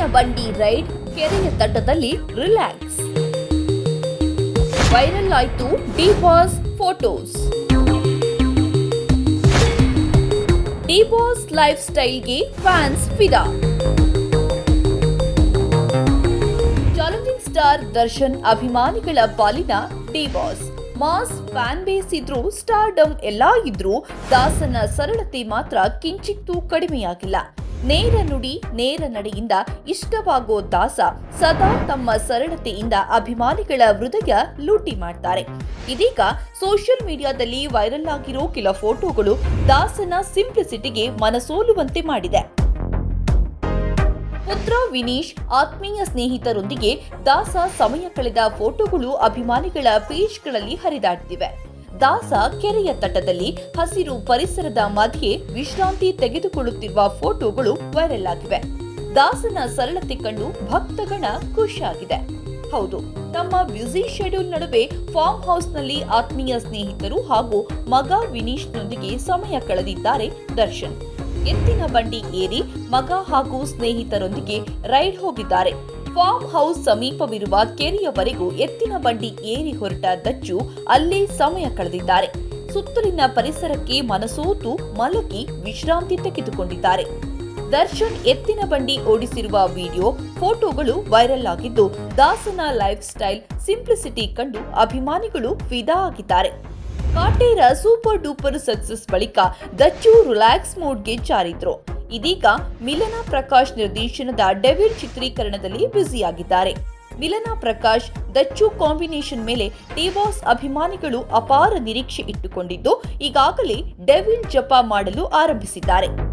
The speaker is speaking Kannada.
ಎತ್ತಿನ ಬಂಡಿ ರೈಡ್ ಕೆರೆಯ ತಟದಲ್ಲಿ ರಿಲ್ಯಾಕ್ಸ್. ವೈರಲ್ ಆಯ್ತು D boss photos. D boss life ಸ್ಟೈಲ್ಗೆ fans ಫಿದಾ. ಚಾಲೆಂಜಿಂಗ್ ಸ್ಟಾರ್ ದರ್ಶನ್ ಅಭಿಮಾನಿಗಳ ಪಾಲಿನ D boss mass fan base ಇದ್ರೂ ಸ್ಟಾರ್ಡಮ್ ಎಲ್ಲಾ ಇದ್ರೂ ದಾಸನ ಸರಳತೆ ಮಾತ್ರ ಕಿಂಚಿತ್ತೂ ಕಡಿಮೆಯಾಗಿಲ್ಲ. ನೇರ ನುಡಿ, ನೇರ ನಡೆಯಿಂದ ಇಷ್ಟವಾಗೋ ದಾಸ ಸದಾ ತಮ್ಮ ಸರಳತೆಯಿಂದ ಅಭಿಮಾನಿಗಳ ಹೃದಯ ಲೂಟಿ ಮಾಡ್ತಾರೆ. ಇದೀಗ ಸೋಷಿಯಲ್ ಮೀಡಿಯಾದಲ್ಲಿ ವೈರಲ್ ಆಗಿರೋ ಕೆಲ ಫೋಟೋಗಳು ದಾಸನ ಸಿಂಪ್ಲಿಸಿಟಿಗೆ ಮನಸೋಲುವಂತೆ ಮಾಡಿದೆ. ಪುತ್ರ ವಿನೀಶ್ ಆತ್ಮೀಯ ಸ್ನೇಹಿತರೊಂದಿಗೆ ದಾಸ ಸಮಯ ಕಳೆದ ಫೋಟೋಗಳು ಅಭಿಮಾನಿಗಳ ಪೇಜ್ಗಳಲ್ಲಿ ಹರಿದಾಡ್ತಿವೆ. ದಾಸ ಕೆರೆಯ ತಟದಲ್ಲಿ ಹಸಿರು ಪರಿಸರದ ಮಧ್ಯೆ ವಿಶ್ರಾಂತಿ ತೆಗೆದುಕೊಳ್ಳುತ್ತಿರುವ ಫೋಟೋಗಳು ವೈರಲ್ ಆಗಿವೆ. ದಾಸನ ಸರಳತೆ ಕಂಡು ಭಕ್ತಗಣ ಖುಷಿಯಾಗಿದೆ. ಹೌದು, ತಮ್ಮ ಬ್ಯುಸಿ ಶೆಡ್ಯೂಲ್ ನಡುವೆ ಫಾರ್ಮ್ ಹೌಸ್ನಲ್ಲಿ ಆತ್ಮೀಯ ಸ್ನೇಹಿತರು ಹಾಗೂ ಮಗ ವಿನೀಶ್ನೊಂದಿಗೆ ಸಮಯ ಕಳೆದಿದ್ದಾರೆ ದರ್ಶನ್. ಎತ್ತಿನ ಬಂಡಿ ಏರಿ ಮಗ ಹಾಗೂ ಸ್ನೇಹಿತರೊಂದಿಗೆ ರೈಡ್ ಹೋಗಿದ್ದಾರೆ. ಫಾರ್ಮ್ ಹೌಸ್ ಸಮೀಪವಿರುವ ಕೆರೆಯವರೆಗೂ ಎತ್ತಿನ ಬಂಡಿ ಏರಿ ಹೊರಟ ದಚ್ಚು ಅಲ್ಲೇ ಸಮಯ ಕಳೆದಿದ್ದಾರೆ. ಸುತ್ತಲಿನ ಪರಿಸರಕ್ಕೆ ಮನಸೋತು ಮಲಗಿ ವಿಶ್ರಾಂತಿ ತೆಗೆದುಕೊಂಡಿದ್ದಾರೆ. ದರ್ಶನ್ ಎತ್ತಿನ ಬಂಡಿ ಓಡಿಸಿರುವ ವಿಡಿಯೋ, ಫೋಟೋಗಳು ವೈರಲ್ ಆಗಿದ್ದು, ದಾಸನ ಲೈಫ್ ಸ್ಟೈಲ್ ಸಿಂಪ್ಲಿಸಿಟಿ ಕಂಡು ಅಭಿಮಾನಿಗಳು ಫಿದಾ ಆಗಿದ್ದಾರೆ. ಕಾಟೇರ ಸೂಪರ್ ಡೂಪರ್ ಸಕ್ಸಸ್ ಬಳಿಕ ದಚ್ಚು ರಿಲ್ಯಾಕ್ಸ್ ಮೋಡ್ಗೆ ಜಾರಿದ್ರು ಇದೀಗ ಮಿಲನಾ ಪ್ರಕಾಶ್ ನಿರ್ದೇಶನದ ಡೆವಿಲ್ ಚಿತ್ರೀಕರಣದಲ್ಲಿ ಬ್ಯುಸಿಯಾಗಿದ್ದಾರೆ. ಮಿಲನಾ ಪ್ರಕಾಶ್ ದಚ್ಚು ಕಾಂಬಿನೇಷನ್ ಮೇಲೆ ಟಿವಾಸ್ ಅಭಿಮಾನಿಗಳು ಅಪಾರ ನಿರೀಕ್ಷೆ ಇಟ್ಟುಕೊಂಡಿದ್ದು, ಈಗಾಗಲೇ ಡೆವಿಲ್ ಜಪ ಮಾಡಲು ಆರಂಭಿಸಿದ್ದಾರೆ.